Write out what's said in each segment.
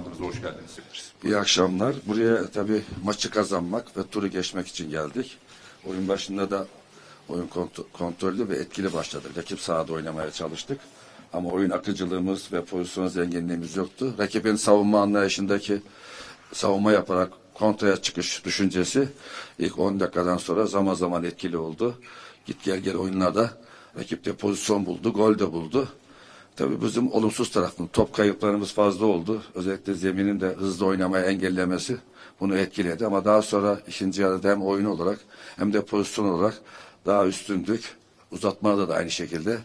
ekranlarımıza hoş geldiniz. İyi akşamlar. Buraya tabii maçı kazanmak ve turu geçmek için geldik. Oyun başında da oyun kont- kontrollü ve etkili başladık. Rakip sahada oynamaya çalıştık. Ama oyun akıcılığımız ve pozisyon zenginliğimiz yoktu. Rakibin savunma anlayışındaki savunma yaparak kontraya çıkış düşüncesi ilk 10 dakikadan sonra zaman zaman etkili oldu. Git gel gel oyunlarda rakip de pozisyon buldu, gol de buldu. Tabii bizim olumsuz tarafımız top kayıplarımız fazla oldu. Özellikle zeminin de hızlı oynamaya engellemesi bunu etkiledi. Ama daha sonra ikinci yarıda hem oyun olarak hem de pozisyon olarak daha üstündük. Uzatmada da aynı şekilde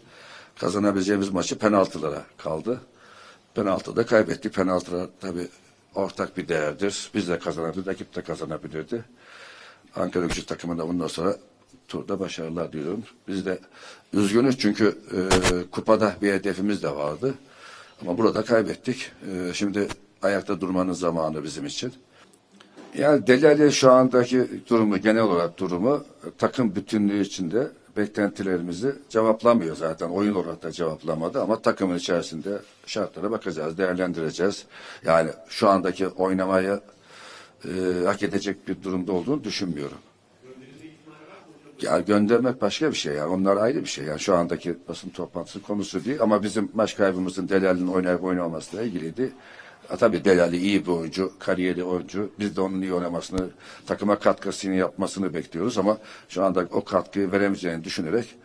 kazanabileceğimiz maçı penaltılara kaldı. Penaltıda kaybettik. Penaltılar tabii ortak bir değerdir. Biz de kazanabilirdik, rakip de kazanabilirdi. Ankara gücü takımına bundan sonra turda başarılar diliyorum. Biz de üzgünüz çünkü e, kupada bir hedefimiz de vardı. Ama burada kaybettik. E, şimdi ayakta durmanın zamanı bizim için. Yani Delali şu andaki durumu, genel olarak durumu takım bütünlüğü içinde beklentilerimizi cevaplamıyor zaten. Oyun olarak da cevaplamadı ama takımın içerisinde şartlara bakacağız, değerlendireceğiz. Yani şu andaki oynamayı e, hak edecek bir durumda olduğunu düşünmüyorum. Ya göndermek başka bir şey yani. Onlar ayrı bir şey. Yani şu andaki basın toplantısı konusu değil ama bizim maç kaybımızın Delal'in oynayıp oynamamasıyla ilgiliydi. Ha, tabii Delali iyi bir oyuncu, kariyerli oyuncu. Biz de onun iyi oynamasını, takıma katkısını yapmasını bekliyoruz ama şu anda o katkıyı veremeyeceğini düşünerek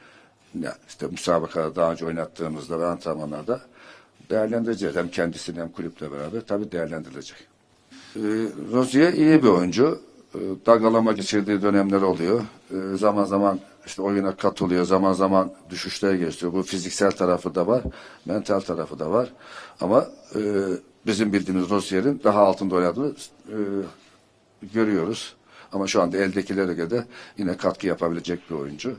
ya işte müsabakada daha önce oynattığımızda ve antrenmanlarda değerlendireceğiz. Hem kendisini hem kulüple beraber tabii değerlendirilecek. Ee, Rozier iyi bir oyuncu. Ee, dalgalama geçirdiği dönemler oluyor. Ee, zaman zaman işte oyuna katılıyor, zaman zaman düşüşler geçiyor. Bu fiziksel tarafı da var, mental tarafı da var. Ama e, bizim bildiğimiz Rozier'in daha altında oynadığını e, görüyoruz. Ama şu anda eldekilere göre yine katkı yapabilecek bir oyuncu.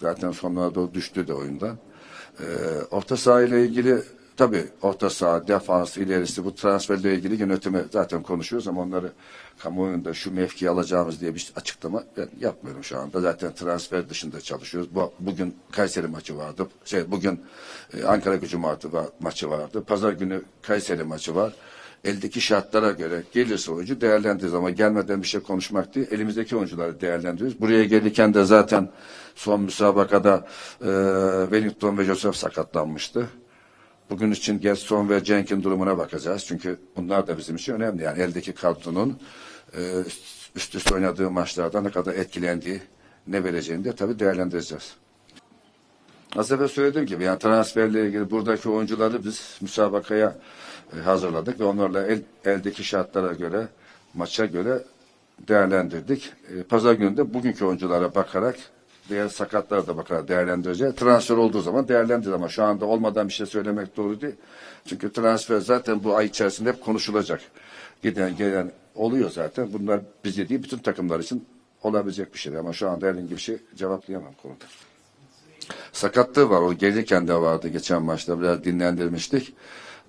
Zaten sonlara doğru düştü de oyundan. Ee, orta saha ile ilgili tabii orta saha, defans, ilerisi bu transferle ilgili yönetimi zaten konuşuyoruz ama onları kamuoyunda şu mevkiyi alacağımız diye bir açıklama ben yapmıyorum şu anda. Zaten transfer dışında çalışıyoruz. Bu, bugün Kayseri maçı vardı. Şey, bugün e, Ankara gücü maçı vardı. Pazar günü Kayseri maçı var eldeki şartlara göre gelirse oyuncu değerlendiririz ama gelmeden bir şey konuşmak değil, elimizdeki oyuncuları değerlendiriyoruz. Buraya gelirken de zaten son müsabakada e, Wellington ve Joseph sakatlanmıştı. Bugün için Gerson ve Cenk'in durumuna bakacağız. Çünkü bunlar da bizim için önemli. Yani eldeki kadronun e, üst üste oynadığı maçlarda ne kadar etkilendiği, ne vereceğini de tabii değerlendireceğiz. Az evvel söylediğim gibi yani transferle ilgili buradaki oyuncuları biz müsabakaya e, hazırladık ve onlarla el, eldeki şartlara göre, maça göre değerlendirdik. E, Pazar günü de bugünkü oyunculara bakarak diğer sakatlara da bakarak değerlendireceğiz. Transfer olduğu zaman değerlendir ama şu anda olmadan bir şey söylemek doğru değil. Çünkü transfer zaten bu ay içerisinde hep konuşulacak. Giden gelen oluyor zaten. Bunlar bize değil bütün takımlar için olabilecek bir şey. Ama şu anda herhangi bir şey cevaplayamam konuda sakatlığı var. O gelirken de vardı geçen maçta. Biraz dinlendirmiştik.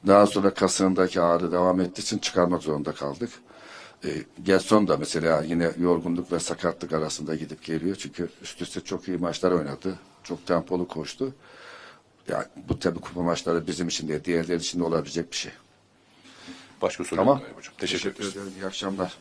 Daha sonra kasığındaki ağrı devam ettiği için çıkarmak zorunda kaldık. E, Gerson da mesela yine yorgunluk ve sakatlık arasında gidip geliyor. Çünkü üst üste çok iyi maçlar oynadı. Çok tempolu koştu. Yani bu tabii kupa maçları bizim için de diğerleri için de olabilecek bir şey. Başka soru Tamam. yok hocam. Teşekkür ederiz. ederim. İyi akşamlar.